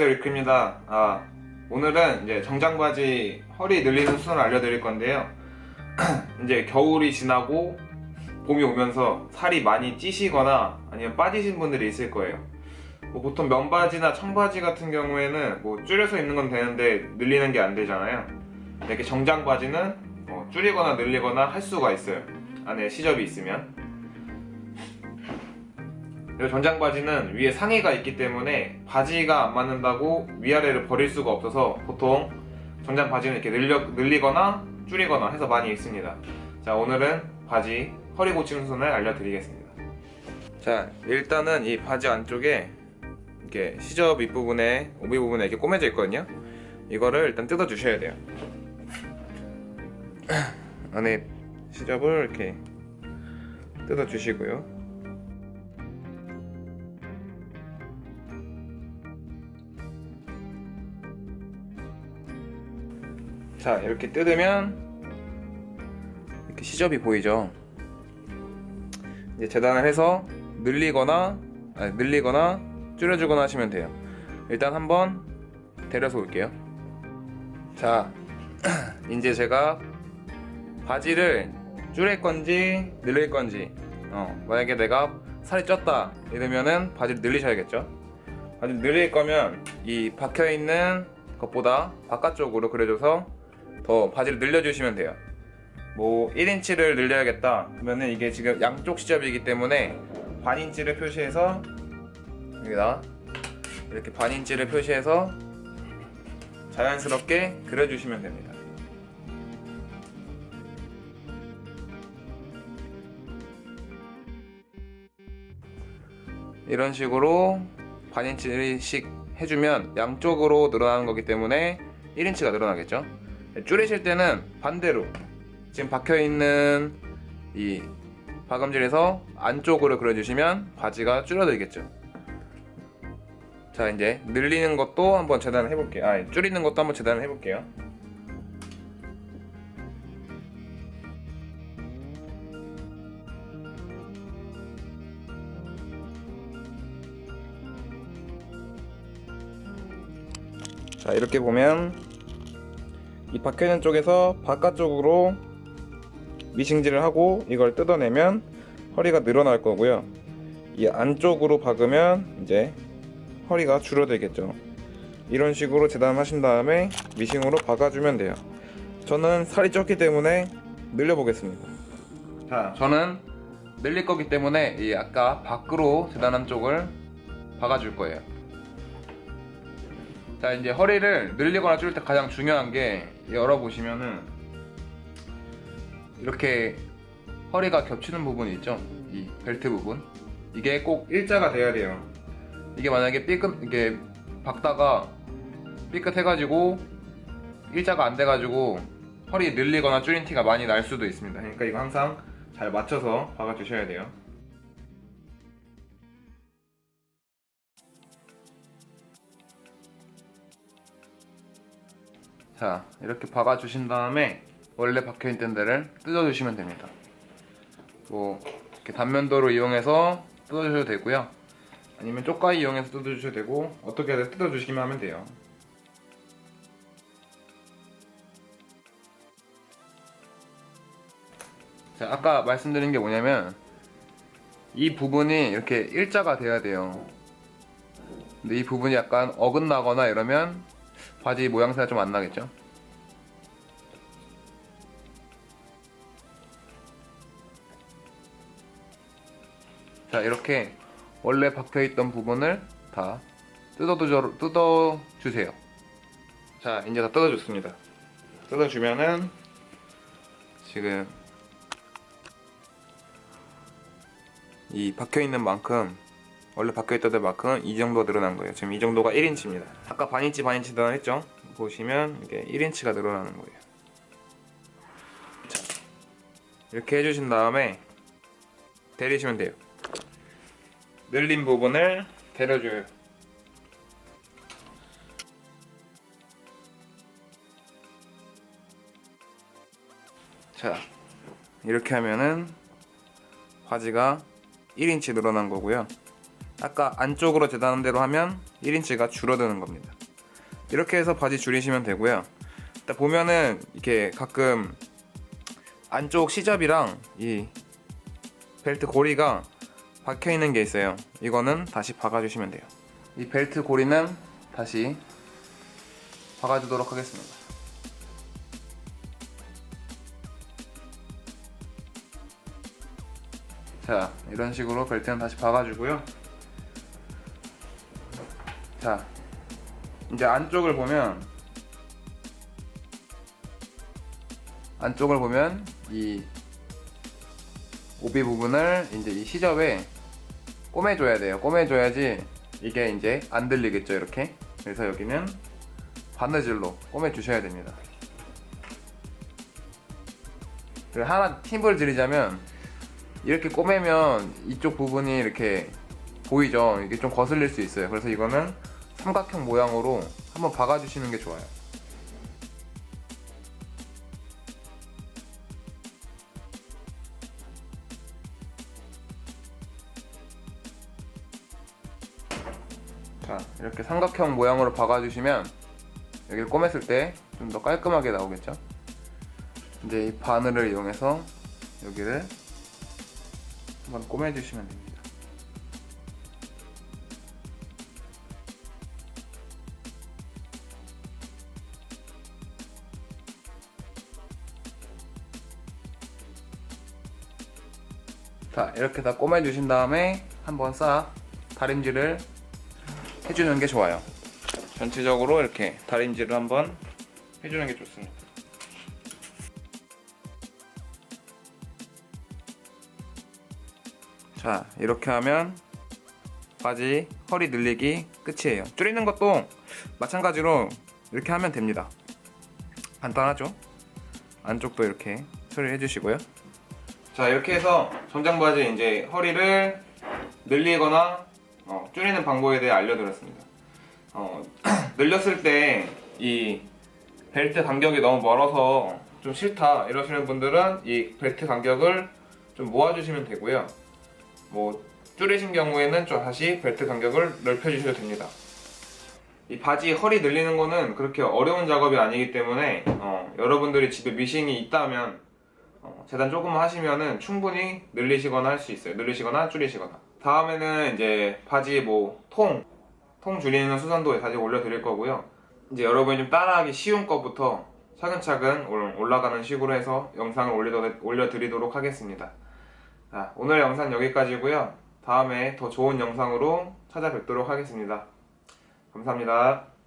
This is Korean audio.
안녕하세요 리크입니다. 아 오늘은 이제 정장 바지 허리 늘리는 수준을 알려드릴 건데요. 이제 겨울이 지나고 봄이 오면서 살이 많이 찌시거나 아니면 빠지신 분들이 있을 거예요. 뭐 보통 면바지나 청바지 같은 경우에는 뭐 줄여서 입는 건 되는데 늘리는 게 안 되잖아요. 이렇게 정장 바지는 뭐 줄이거나 늘리거나 할 수가 있어요. 안에 시접이 있으면. 그리고 전장 바지는 위에 상의가 있기 때문에 바지가 안 맞는다고 위아래를 버릴 수가 없어서 보통 전장 바지는 이렇게 늘려, 늘리거나 줄이거나 해서 많이 입습니다. 자 오늘은 바지 허리 고치는 순을 알려드리겠습니다. 자 일단은 이 바지 안쪽에 이렇게 시접 윗부분에 오비 부분에 이렇게 꼬매져 있거든요. 이거를 일단 뜯어 주셔야 돼요. 안에 시접을 이렇게 뜯어 주시고요. 자 이렇게 뜯으면 이렇게 시접이 보이죠? 이제 재단을 해서 늘리거나 아니, 늘리거나 줄여주거나 하시면 돼요. 일단 한번 데려서 올게요. 자 이제 제가 바지를 줄일 건지 늘릴 건지 어, 만약에 내가 살이 쪘다 이러면은 바지를 늘리셔야겠죠? 바지를 늘릴 거면 이 박혀있는 것보다 바깥쪽으로 그려줘서 더 바지를 늘려주시면 돼요. 뭐 1인치를 늘려야겠다 그러면은 이게 지금 양쪽 시접이기 때문에 반인치를 표시해서 여기다 이렇게 반인치를 표시해서 자연스럽게 그려주시면 됩니다. 이런 식으로 반인치씩 해주면 양쪽으로 늘어나는 거기 때문에 1인치가 늘어나겠죠. 줄이실 때는 반대로 지금 박혀 있는 이 박음질에서 안쪽으로 그려주시면 바지가 줄어들겠죠. 자 이제 늘리는 것도 한번 재단을 해볼게요. 아 줄이는 것도 한번 재단을 해볼게요. 자 이렇게 보면 이 박혀있는 쪽에서 바깥쪽으로 미싱질을 하고 이걸 뜯어내면 허리가 늘어날 거고요. 이 안쪽으로 박으면 이제 허리가 줄어들겠죠. 이런 식으로 재단하신 다음에 미싱으로 박아주면 돼요. 저는 살이 쪘기 때문에 늘려 보겠습니다. 자 저는 늘릴 거기 때문에 이 아까 밖으로 재단한 쪽을 박아줄 거예요. 자 이제 허리를 늘리거나 줄일 때 가장 중요한 게 열어보시면은 이렇게 허리가 겹치는 부분이 있죠? 이 벨트 부분. 이게 꼭 일자가 돼야 돼요. 이게 만약에 삐끗 이게 박다가 삐끗해가지고 일자가 안 돼가지고 허리 늘리거나 줄인 티가 많이 날 수도 있습니다. 그러니까 이거 항상 잘 맞춰서 박아 주셔야 돼요 자 이렇게 박아 주신 다음에 원래 박혀있던 데를 뜯어 주시면 됩니다. 뭐 이렇게 단면도로 이용해서 뜯어 주셔도 되고요. 아니면 쪽가위 이용해서 뜯어 주셔도 되고 어떻게든 뜯어 주시기만 하면 돼요. 자 아까 말씀드린 게 뭐냐면 이 부분이 이렇게 일자가 돼야 돼요. 근데 이 부분이 약간 어긋나거나 이러면 바지 모양새가 좀 안 나겠죠? 자 이렇게 원래 박혀있던 부분을 다 뜯어주세요. 뜯어주세요. 자 이제 다 뜯어줬습니다. 뜯어주면은 지금 이 박혀있는 만큼 원래 박혀있던 데만큼 이 정도 늘어난 거예요. 지금 이 정도가 1인치입니다. 아까 반인치 반인치 늘어났죠? 보시면 이게 1인치가 늘어나는 거예요. 자, 이렇게 해주신 다음에 데리시면 돼요. 늘린 부분을 데려줘요. 자, 이렇게 하면은 바지가 1인치 늘어난 거고요. 아까 안쪽으로 재단한 대로 하면 1인치가 줄어드는 겁니다. 이렇게 해서 바지 줄이시면 되고요. 일단 보면은 이렇게 가끔 안쪽 시접이랑 이 벨트 고리가 박혀 있는 게 있어요. 이거는 다시 박아주시면 돼요. 이 벨트 고리는 다시 박아주도록 하겠습니다. 자, 이런 식으로 벨트는 다시 박아주고요. 자, 이제 안쪽을 보면 안쪽을 보면 이 오비 부분을 이제 이 시접에 꼬매줘야 돼요. 꼬매줘야지 이게 이제 안 들리겠죠, 이렇게. 그래서 여기는 바느질로 꼬매주셔야 됩니다. 그리고 하나 팁을 드리자면 이렇게 꼬매면 이쪽 부분이 이렇게 보이죠? 이게 좀 거슬릴 수 있어요. 그래서 이거는 삼각형 모양으로 한번 박아주시는 게 좋아요. 자, 이렇게 삼각형 모양으로 박아주시면 여기를 꼬맸을 때 좀 더 깔끔하게 나오겠죠? 이제 이 바늘을 이용해서 여기를 한번 꼬매주시면 됩니다. 자, 이렇게 다 꼬매주신 다음에 한번 싹 다림질을 해주는 게 좋아요. 전체적으로 이렇게 다림질을 한번 해주는 게 좋습니다. 자, 이렇게 하면 바지 허리 늘리기 끝이에요. 줄이는 것도 마찬가지로 이렇게 하면 됩니다. 간단하죠? 안쪽도 이렇게 처리해 주시고요. 자, 이렇게 해서 정장 바지 이제 허리를 늘리거나 어, 줄이는 방법에 대해 알려드렸습니다. 어, 늘렸을 때 이 벨트 간격이 너무 멀어서 좀 싫다 이러시는 분들은 이 벨트 간격을 좀 모아주시면 되고요. 뭐 줄이신 경우에는 좀 다시 벨트 간격을 넓혀주셔도 됩니다. 이 바지 허리 늘리는 거는 그렇게 어려운 작업이 아니기 때문에 어, 여러분들이 집에 미싱이 있다면 어, 재단 조금 하시면은 충분히 늘리시거나 할 수 있어요. 늘리시거나 줄이시거나. 다음에는 이제 바지 뭐 통, 통 줄이는 수선도 다시 올려드릴 거고요. 이제 여러분이 좀 따라하기 쉬운 것부터 차근차근 올- 올라가는 식으로 해서 영상을 올려, 올려드리도록 하겠습니다. 자, 오늘 영상 여기까지고요. 다음에 더 좋은 영상으로 찾아뵙도록 하겠습니다. 감사합니다.